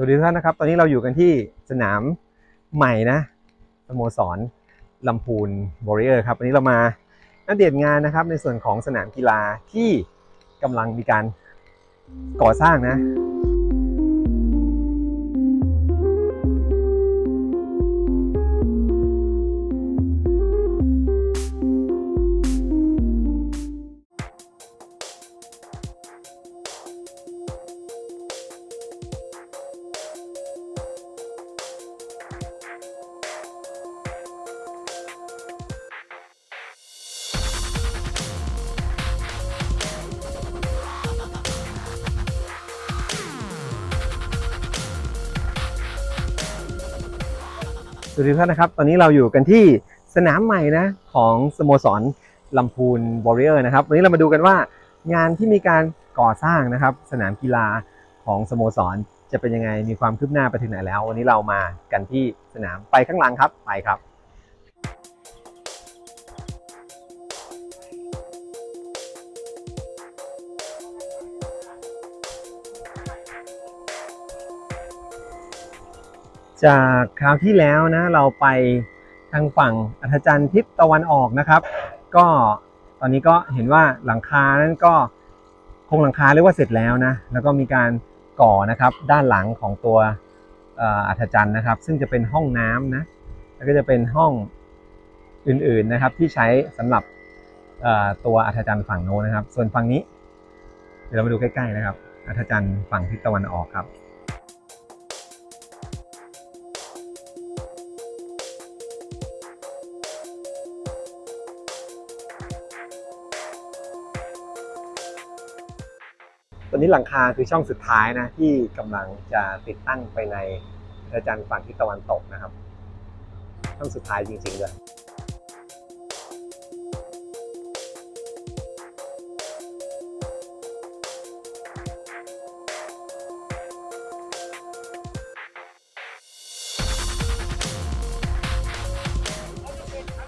สวัสดีทุกท่านนะครับ ตอนนี้เราอยู่กันที่สนามใหม่นะสโมสรลำพูนบริเออร์ครับวันนี้เรามาอัปเดตงานนะครับในส่วนของสนามกีฬาที่กำลังมีการก่อสร้างนะ วัสดีท่านนะครับ ตอนนี้เราอยู่กันที่สนามใหม่นะของสโมสรลำพูนวอริเออร์นะครับ วันนี้เรามาดูกันว่างานที่มีการก่อสร้างนะครับ สนามกีฬาของสโมสรจะเป็นยังไงมีความคืบหน้าไปถึงไหนแล้ว วันนี้เรามากันที่สนามไปข้างหลังครับไปครับ จากคราวที่แล้วนะเราไปทางฝั่งอัธจันทร์ทิศตะวันออกนะครับ ก็ตอนนี้ก็เห็นว่าหลังคานั้นก็โครงหลังคาเรียกว่าเสร็จแล้วนะแล้วก็มีการก่อนะครับด้านหลังของตัวอัธจันทร์นะครับ ซึ่งจะเป็นห้องน้ำนะแล้วก็จะเป็นห้องอื่นๆนะครับที่ใช้สำหรับตัวอัธจันทร์ฝั่งโน้นนะครับ ส่วนฝั่งนี้เดี๋ยวเรามาดูใกล้ๆนะครับอัธจันทร์ฝั่งทิศตะวันออกครับ ตอนนี้หลังคาคือช่องสุดท้ายนะที่กำลังจะติดตั้งไปในอาจารย์ฝั่งทิศตะวันตกนะครับ ช่องสุดท้ายจริงๆเลย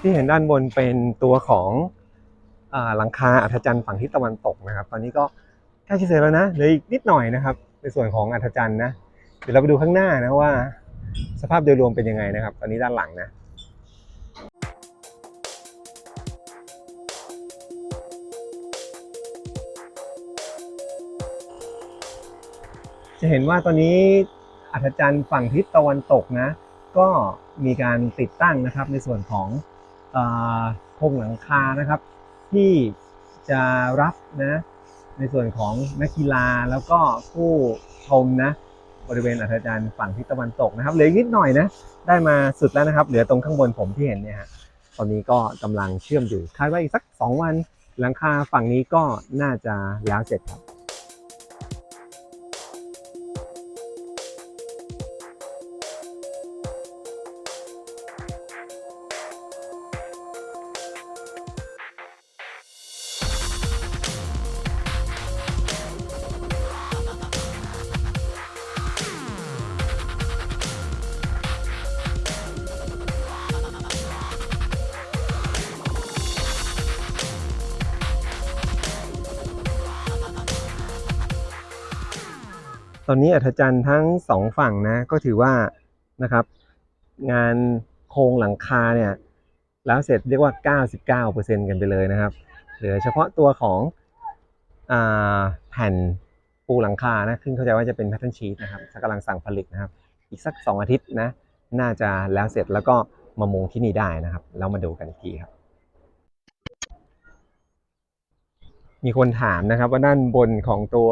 ที่เห็นด้านบนเป็นตัวของอหลังคาอัธจันทร์ฝั่งทิศตะวันตกนะครับ ตอนนี้ก็ ใกล้จะเสร็จแล้วนะเหลืออีกนิดหน่อยนะครับ ในส่วนของอัธจันทร์นะเดี๋ยวเราไปดูข้างหน้านะว่า สภาพโดยรวมเป็นยังไงนะครับ ตอนนี้ด้านหลังนะจะเห็นว่าตอนนี้อัธจันทร์ฝั่งทิศตะวันตกนะ ก็มีการติดตั้งนะครับ ในส่วนของโครงหลังคานะครับ ที่จะรับนะ ในส่วนของนักกีฬาแล้วก็ผู้ชมนะบริเวณอัธจันทร์ฝั่งทิศตะวันตกนะครับเหลืออีกนิดหน่อยนะได้มาสุดแล้วนะครับ เหลือตรงข้างบนผมที่เห็นเนี่ยฮะตอนนี้ก็กำลังเชื่อมอยู่คาดว่าอีกสัก 2 วันหลังคาฝั่งนี้ก็น่าจะแล้วเสร็จครับ ตอนนี้อัธจันทร์ทั้งสองฝั่งนะก็ถือว่านะครับงานโครงหลังคาเนี่ยแล้วเสร็จเรียกว่า 99%กันไปเลยนะครับ เหลือเฉพาะตัวของอแผ่นปูหลังคานะซึ่งเข้าใจว่าจะเป็นแพทเทิร์นชีตนะครับกำลังสั่งผลิตนะครับ อีกสัก 2 อาทิตย์นะน่าจะแล้วเสร็จแล้วก็มามุงที่นี่ได้นะครับ แล้วมาดูกันอีกทีครับ มีคนถามนะครับว่าด้านบนของตัว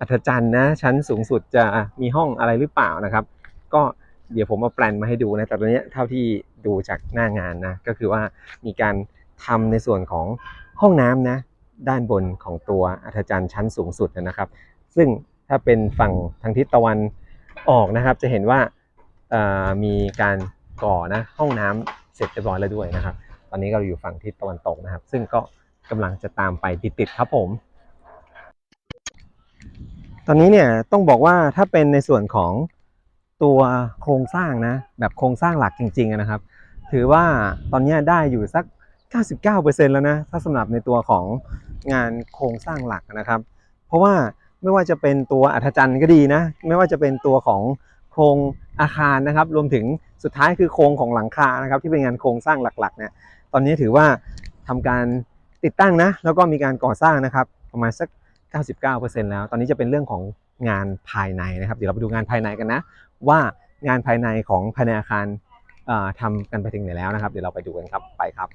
อัธจันทร์นะ ชั้นสูงสุดจะมีห้องอะไรหรือเปล่านะครับ ก็เดี๋ยวผมเอาแปลนมาให้ดูนะแต่ตอนนี้เท่าที่ดูจากหน้างานนะ ก็คือว่ามีการทำในส่วนของห้องน้ำนะ ด้านบนของตัวอัธจันทร์ชั้นสูงสุดนะครับ ซึ่งถ้าเป็นฝั่งทางทิศตะวันออกนะครับ จะเห็นว่ามีการก่อนะห้องน้ำเสร็จเรียบร้อยแล้วด้วยนะครับ ตอนนี้เราอยู่ฝั่งทิศตะวันตกนะครับ ซึ่งก็กำลังจะตามไปติดๆครับผม ตอนนี้เนี่ยต้องบอกว่าถ้าเป็นในส่วนของตัวโครงสร้างนะแบบโครงสร้างหลักจริงๆนะครับ ถือว่าตอนนี้ได้อยู่สัก 99%แล้วนะถ้าสำหรับในตัวของงานโครงสร้างหลักนะครับ เพราะว่าไม่ว่าจะเป็นตัวอัธจันทร์ก็ดีนะ ไม่ว่าจะเป็นตัวของโครงอาคารนะครับ รวมถึงสุดท้ายคือโครงของหลังคานะครับ ที่เป็นงานโครงสร้างหลักๆเนี่ยตอนนี้ถือว่าทำการติดตั้งนะ แล้วก็มีการก่อสร้างนะครับ ประมาณสัก 99%แล้ว ตอนนี้จะเป็นเรื่องของงานภายในนะครับ เดี๋ยวเราไปดูงานภายในกันนะ ว่างานภายในของภายในอาคารทำกันไปถึงไหนแล้วนะครับ เดี๋ยวเราไปดูกันครับ ไปครับ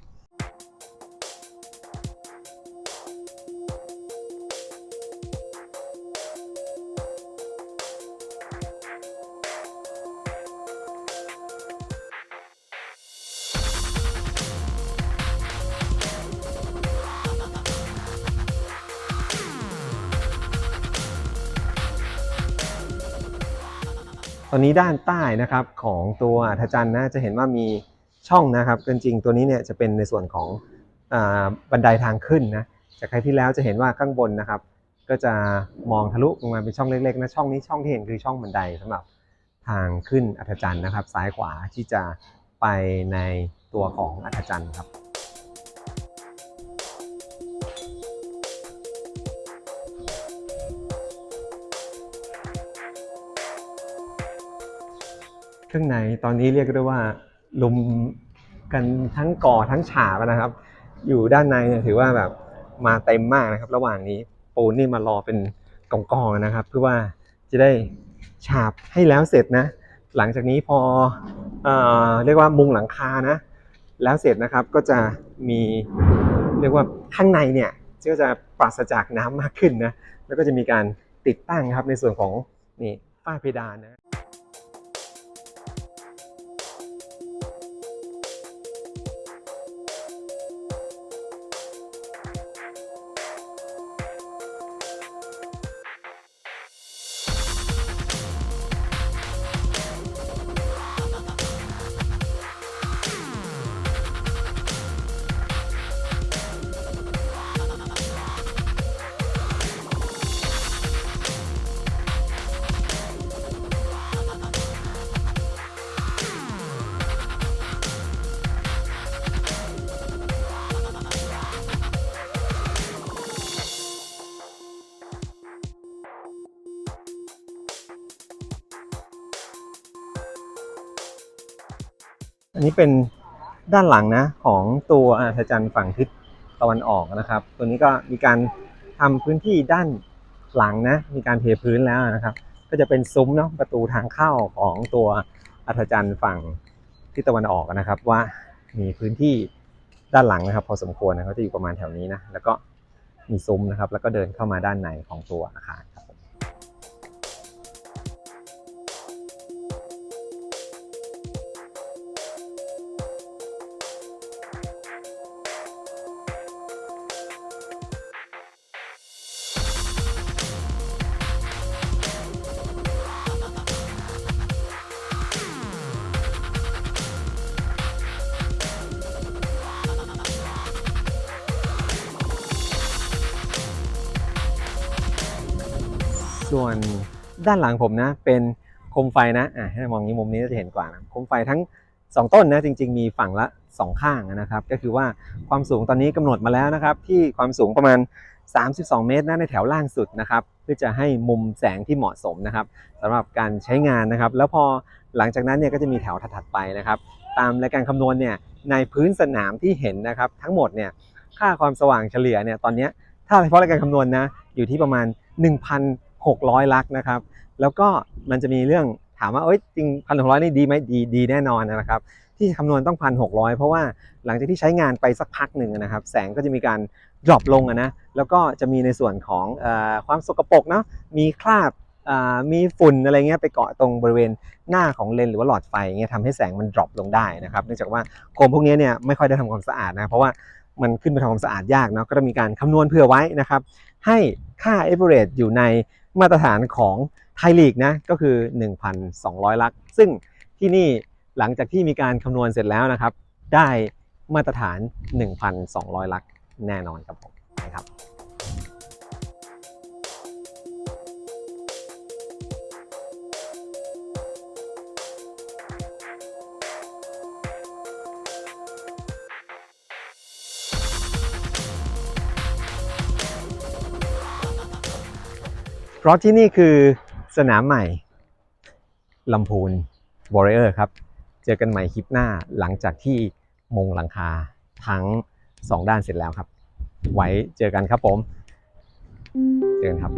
ตอนนี้ด้านใต้นะครับของตัวอัฐจันทร์นะจะเห็นว่ามีช่องนะครับจริงๆตัวนี้เนี่ยจะเป็นในส่วนของอบันไดทางขึ้นนะจากใครที่แล้วจะเห็นว่าข้างบนนะครับ ก็จะมองทะลุลงมาเป็นช่องเล็กๆนะช่องนี้ช่องที่เห็นคือช่องบันไดสำหรับทางขึ้นอัฐจันทร์นะครับ ซ้ายขวาที่จะไปในตัวของอัฐจันทร์ครับ ข้างในตอนนี้เรียกได้ว่าลุมกันทั้งก่อทั้งฉาบนะครับ อยู่ด้านในเนี่ยถือว่าแบบมาเต็มมากนะครับ ระหว่างนี้ปูนนี่มารอเป็นกองๆนะครับ เพื่อว่าจะได้ฉาบให้แล้วเสร็จนะ หลังจากนี้พอเอ่อเรียกว่ามุงหลังคานะ แล้วเสร็จนะครับก็จะมีเรียกว่าข้างในเนี่ยก็จะปราศจากน้ำมากขึ้นนะ แล้วก็จะมีการติดตั้งครับในส่วนของนี่ฝ้าเพดานนะ อันนี้เป็นด้านหลังนะของตัวอาทจันทร์ฝั่งทิศตะวันออกนะครับ ตัวนี้ก็มีการทำพื้นที่ด้านหลังนะ มีการเทพื้นแล้วนะครับ ก็จะเป็นซุ้มเนาะประตูทางเข้าของตัวอัธจันทร์ฝั่งทิศตะวันออกนะครับ ว่ามีพื้นที่ด้านหลังนะครับ พอสมควรนะเขาจะอยู่ประมาณแถวนี้นะแล้วก็มีซุ้มนะครับ แล้วก็เดินเข้ามาด้านในของตัวอาคารครับ ส่วนด้านหลังผมนะ เป็นโคมไฟนะอะให้มองนี้มุมนี้จะเห็นกว่านะโคมไฟทั้ง 2 ต้นนะจริง ๆ มีฝั่งละ 2 ข้างนะครับ ก็คือว่าความสูงตอนนี้กำหนดมาแล้วนะครับ ที่ความสูงประมาณ 32 เมตรนะในแถวล่างสุดนะครับเพื่อจะให้มุมแสงที่เหมาะสมนะครับสำหรับการใช้งานนะครับ แล้วพอหลังจากนั้นเนี่ยก็จะมีแถวถัดไปนะครับ ตามรายการคำนวณเนี่ยในพื้นสนามที่เห็นนะครับ ทั้งหมดเนี่ยค่าความสว่างเฉลี่ยเนี่ยตอนนี้ถ้าเฉพาะรายการคำนวณนะอยู่ที่ประมาณ 600 ลักนะครับ แล้วก็มันจะมีเรื่องถามว่าเอ้ยจริงพันหกร้อยนี่ดีไหมดีดีแน่นอนนะครับ ที่คำนวณต้องพันหกร้อยเพราะว่าหลังจากที่ใช้งานไปสักพักหนึ่งนะครับ แสงก็จะมีการ drop ลงนะแล้วก็จะมีในส่วนของอความสกปรกเนาะมีคราบมีฝุ่นอะไรเงี้ยไปเกาะตรงบริเวณหน้าของเลนหรือว่าหลอดไฟเงี้ยทำให้แสงมัน drop ลงได้นะครับเนื่องจากว่าโคมพวกนี้เนี่ยไม่ค่อยได้ทำความสะอาดนะเพราะว่ามันขึ้นไปทำความสะอาดยากเนาะก็ต้องมีการคำนวณเผื่อไว้นะครับให้ค่า average อยู่ใน มาตรฐานของไทยลีกนะก็คือ 1,200 ลัก ซึ่งที่นี่หลังจากที่มีการคำนวณเสร็จแล้วนะครับ ได้มาตรฐาน 1,200 ลักแน่นอนครับผมนะครับ เพราะที่นี่คือสนามใหม่ลำพูนวอริเรอร์ครับ เจอกันใหม่คลิปหน้าหลังจากที่มงหลังคาทั้ง2ด้านเสร็จแล้วครับ ไว้เจอกันครับผม เจอกันครับ